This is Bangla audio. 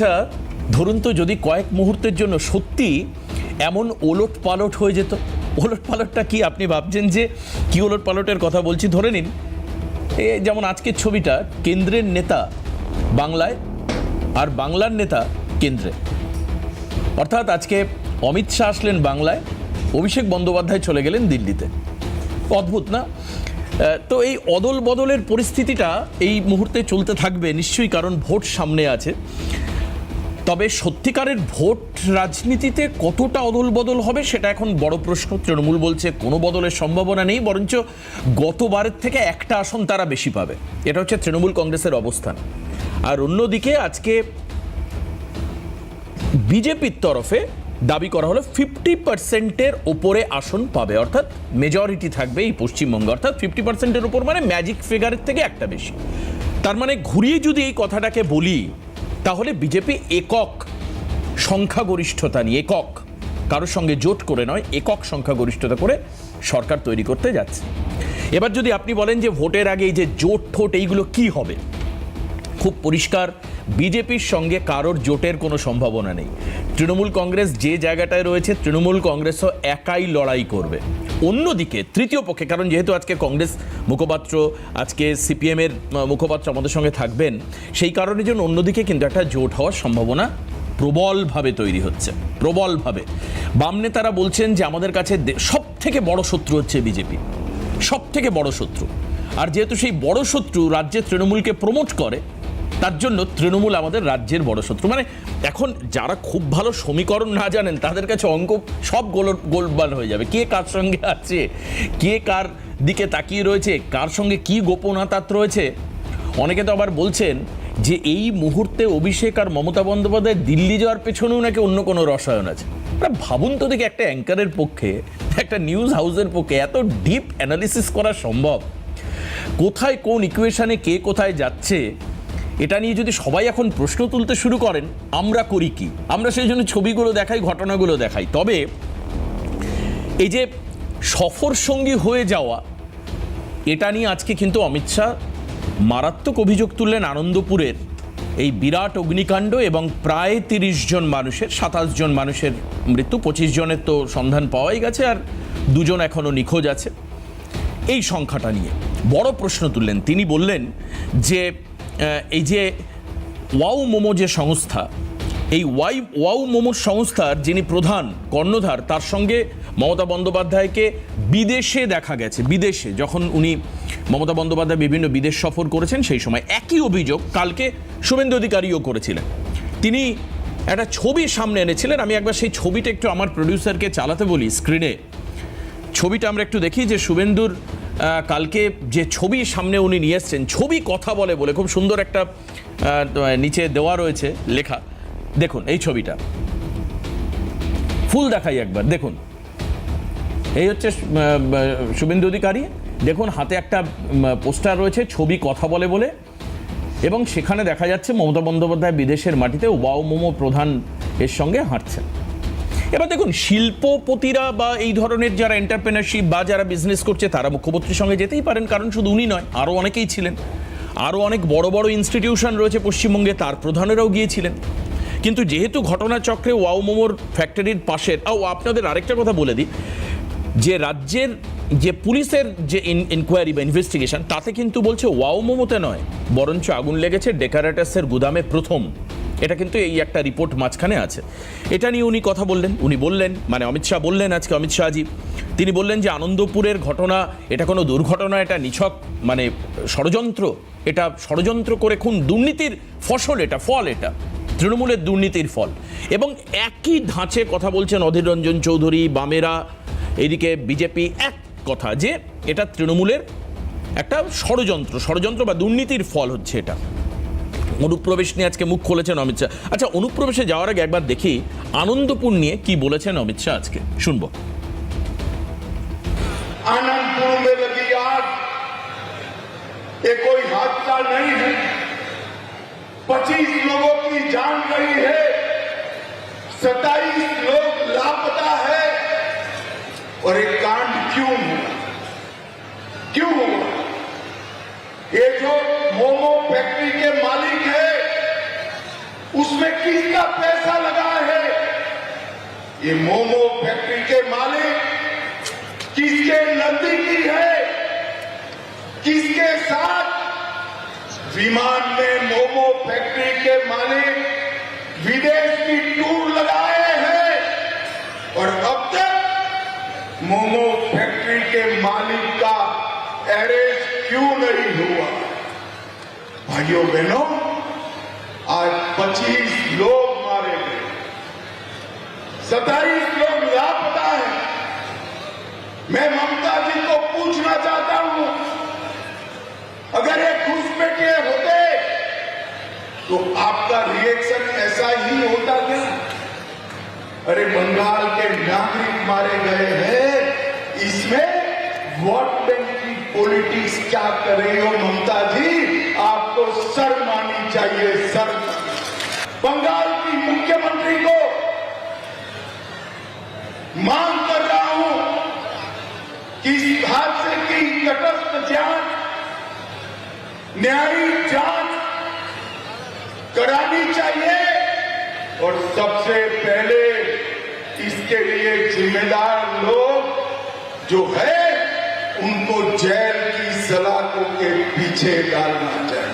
এটা ধরুন তো যদি কয়েক মুহূর্তের জন্য সত্যি এমন ওলট পালট হয়ে যেত, ওলট পালটটা কি আপনি ভাবছেন যে কি ওলট পালটের কথা বলছি? ধরে নিন, এ যেমন আজকের ছবিটা, কেন্দ্রের নেতা বাংলায় আর বাংলার নেতা কেন্দ্রে। অর্থাৎ আজকে অমিত শাহ আসলেন বাংলায়, অভিষেক বন্দ্যোপাধ্যায় চলে গেলেন দিল্লিতে। অদ্ভুত না? তো এই অদল বদলের পরিস্থিতিটা এই মুহূর্তে চলতে থাকবে, নিশ্চয়ই কারণ ভোট সামনে আছে। তবে সত্যিকারের ভোট রাজনীতিতে কতটা অদল বদল হবে সেটা এখন বড় প্রশ্ন। তৃণমূল বলছে কোনো বদলের সম্ভাবনা নেই, বরঞ্চ গতবারের থেকে একটা আসন তারা বেশি পাবে। এটা হচ্ছে তৃণমূল কংগ্রেসের অবস্থান। আর অন্যদিকে আজকে বিজেপির তরফে দাবি করা হলো ফিফটি পার্সেন্টের ওপরে আসন পাবে, অর্থাৎ মেজরিটি থাকবে এই পশ্চিমবঙ্গে, অর্থাৎ ফিফটি পার্সেন্টের ওপর মানে ম্যাজিক ফিগারের থেকে একটা বেশি। তার মানে ঘুরিয়ে যদি এই কথাটাকে বলি তাহলে বিজেপি একক সংখ্যাগরিষ্ঠতা নিয়ে, একক, কারোর সঙ্গে জোট করে নয়, একক সংখ্যাগরিষ্ঠতা করে সরকার তৈরি করতে যাচ্ছে। এবার যদি আপনি বলেন যে ভোটের আগে এই যে জোট ঠোট, এইগুলো কি হবে? খুব পরিষ্কার, বিজেপির সঙ্গে কারোর জোটের কোনো সম্ভাবনা নেই। তৃণমূল কংগ্রেস যে জায়গাটায় রয়েছে, তৃণমূল কংগ্রেসও একাই লড়াই করবে। অন্যদিকে তৃতীয় পক্ষে, কারণ যেহেতু আজকে কংগ্রেস মুখপাত্র, আজকে সিপিএমের মুখপাত্র আমাদের সঙ্গে থাকবেন, সেই কারণের জন্য অন্যদিকে কিন্তু একটা জোট হওয়ার সম্ভাবনা প্রবলভাবে তৈরি হচ্ছে, প্রবলভাবে। বাম নেতারা বলছেন যে আমাদের কাছে সব থেকে বড় শত্রু হচ্ছে বিজেপি সব থেকে বড় শত্রু। আর যেহেতু সেই বড় শত্রু রাজ্যে তৃণমূলকে প্রমোট করে তার জন্য তৃণমূল আমাদের রাজ্যের বড় শত্রু। মানে এখন যারা খুব ভালো সমীকরণ না জানেন, তাদের কাছে অঙ্ক সব গোল গোলবাল হয়ে যাবে। কে কার সঙ্গে আছে? কে কার দিকে তাকিয়ে রয়েছে? কার সঙ্গে কি গোপনাতাত রয়েছে? অনেকে তো আবার বলছেন যে এই মুহূর্তে অভিষেক আর মমতা বন্দ্যোপাধ্যায় দিল্লি যাওয়ার পেছনেও নাকি অন্য কোনো রসায়ন আছে। আপনারা ভাবুন তো দেখি একটা অ্যাঙ্কারের পক্ষে, একটা নিউজ হাউসের পক্ষে এত ডিপ অ্যানালিসিস করা সম্ভব। কোথায় কোন ইকুয়েশানে কে কোথায় যাচ্ছে? এটা নিয়ে যদি সবাই এখন প্রশ্ন তুলতে শুরু করেন, আমরা করি কি? আমরা সেই জন্য ছবিগুলো দেখাই, ঘটনাগুলো দেখাই। তবে এই যে সফর সঙ্গী হয়ে যাওয়া, এটা নিয়ে আজকে কিন্তু অমিত শাহ মারাত্মক অভিযোগ তুললেন আনন্দপুরের এই বিরাট অগ্নিকাণ্ড এবং প্রায় তিরিশ জন মানুষের, সাতাশ জন মানুষের মৃত্যু, পঁচিশ জনের তো সন্ধান পাওয়াই গেছে আর দুজন এখনও নিখোঁজ আছে। এই সংখ্যাটা নিয়ে বড় প্রশ্ন তুললেন। তিনি বললেন যে এই যে ওয়াও মোমো যে সংস্থা, এই ওয়াই, ওয়াও মোমো সংস্থার যিনি প্রধান কর্ণধার, তার সঙ্গে মমতা বন্দ্যোপাধ্যায়কে বিদেশে দেখা গেছে, বিদেশে। যখন উনি মমতা বন্দ্যোপাধ্যায় বিভিন্ন বিদেশ সফর করেছেন, সেই সময় একই অভিযোগ কালকে শুভেন্দু অধিকারীও করেছিলেন। তিনি একটা ছবি সামনে এনেছিলেন, আমি একবার সেই ছবিটা একটু আমার প্রডিউসারকে চালাতে বলি স্ক্রিনে ছবিটা আমরা একটু দেখি যে শুভেন্দুর কালকে যে ছবি সামনে উনি নিয়ে এসছেন, ছবি কথা বলে বলে, খুব সুন্দর একটা নিচে দেওয়া রয়েছে লেখা। দেখুন এই ছবিটা। ফুল দেখাই একবার, দেখুন। এই হচ্ছে শুভেন্দু অধিকারী। দেখুন, হাতে একটা পোস্টার রয়েছে, ছবি কথা বলে বলে। এবং সেখানে দেখা যাচ্ছে মমতা বন্দ্যোপাধ্যায় বিদেশের মাটিতে, ওয়াও মোমো প্রধান এর সঙ্গে হাঁটছেন। এবার দেখুন, শিল্পপতিরা বা এই ধরনের যারা এন্টারপ্রেনারশিপ বা যারা বিজনেস করছে, তারা মুখ্যমন্ত্রীর সঙ্গে যেতেই পারেন, কারণ শুধু উনি নয় আরও অনেকেই ছিলেন। আরও অনেক বড় বড় ইনস্টিটিউশন রয়েছে পশ্চিমবঙ্গে, তার প্রধানেরাও গিয়েছিলেন। কিন্তু যেহেতু ঘটনাচক্রে ওয়াও মোমোর ফ্যাক্টরির পাশের ও আপনাদের আরেকটা কথা বলে দিই, যে রাজ্যের যে পুলিশের যে ইনকোয়ারি বা ইনভেস্টিগেশন তাতে কিন্তু বলছে ওয়াও মোমোতে নয়, বরঞ্চ আগুন লেগেছে ডেকারেটাসের গুদামে প্রথম। এটা কিন্তু এই একটা রিপোর্ট মাঝখানে আছে। এটা নিয়ে উনি কথা বললেন, উনি বললেন মানে অমিত শাহ বললেন আজকে, অমিত শাহজি, তিনি বললেন যে আনন্দপুরের ঘটনা, এটা কোনো দুর্ঘটনা, এটা নিছক মানে ষড়যন্ত্র, এটা ষড়যন্ত্র করে খুন, দুর্নীতির ফসল এটা, ফল এটা, তৃণমূলের দুর্নীতির ফল। এবং একই ধাঁচে কথা বলছেন অধীর রঞ্জন চৌধুরী, বামেরা, এদিকে বিজেপি, এক কথা যে এটা তৃণমূলের একটা ষড়যন্ত্র ষড়যন্ত্র বা দুর্নীতির ফল হচ্ছে এটা। অনুপ্রবেশ নিয়ে আজকে মুখ খুলেছেন অমিত শাহ আচ্ছা অনুপ্রবেশে যাওয়ার আগে একবার দেখি আনন্দপুর নিয়ে কি বলেছেন অমিত শাহ আজকে শুনবো आनंदपुर में लगी आग ये कोई हादसा नहीं है पच्चीस लोगों की जान गई है सत्ताईस लोग लापता है और ये कांड क्यों हुआ क्यों हुआ ये जो मोमो फैक्ट्री के मालिक है उसमें किसका पैसा लगा है? ये मोमो फैक्ट्री के मालिक किसके नजदीकी है? किसके साथ? विमान में मोमो फैक्ट्री के मालिक विदेश की टूर लगाए हैं। और अब तक मोमो फैक्ट्री के मालिक का अरेस्ट क्यों नहीं हुआ? भाइयों, बहनों 25 लोग मारे गए। सत्ताईस लोग लापता है। मैं ममता जी को पूछना चाहता हूँ, अगर ये घुसपैठिए होते तो आपका रिएक्शन ऐसा ही होता क्या? अरे बंगाल के नागरिक मारे गए हैं। इसमें वोट बैंक की पॉलिटिक्स क्या कर रही हो ममता जी? आपको शर्म आनी चाहिए, शर्म। बंगाल की मुख्यमंत्री को मांग कर रहा हूँ कि इस हादसे की तटस्थ जाँच, न्यायिक जाँच करानी चाहिए और सबसे पहले इसके लिए जिम्मेदार लोग जो है, उनको जेल की सलाखों के पीछे डालना चाहिए।